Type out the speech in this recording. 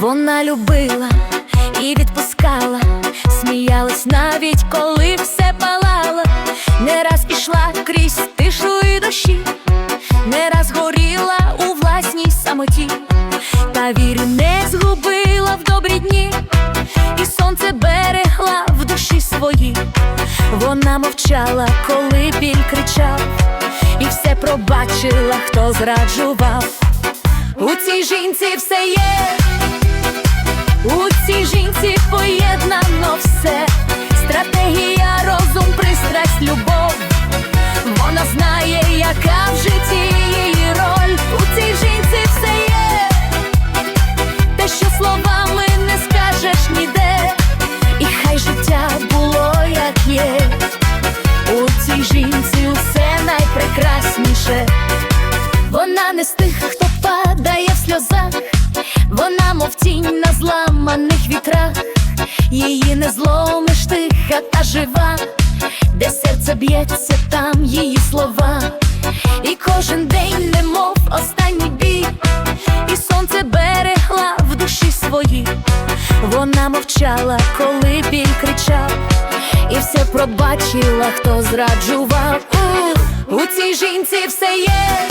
Вона любила і відпускала, сміялась навіть коли все палало, не раз ішла крізь тишу і дощі, не раз горіла у власній самоті, та віру не згубила в добрі дні, і сонце берегла в душі свої. Вона мовчала, коли біль кричав, і все пробачила, хто зраджував. У цій жінці все є. Найпрекрасніше. Вона не з тих, хто падає в сльозах, вона, мов тінь на зламаних вітрах, її не зломиш тиха та жива, де серце б'ється, там її слова, і кожен день, немов останній бій, і сонце берегла в душі свої. Вона мовчала, коли біль кричав, і все пробачила, хто зраджував. У, цій жінці все є.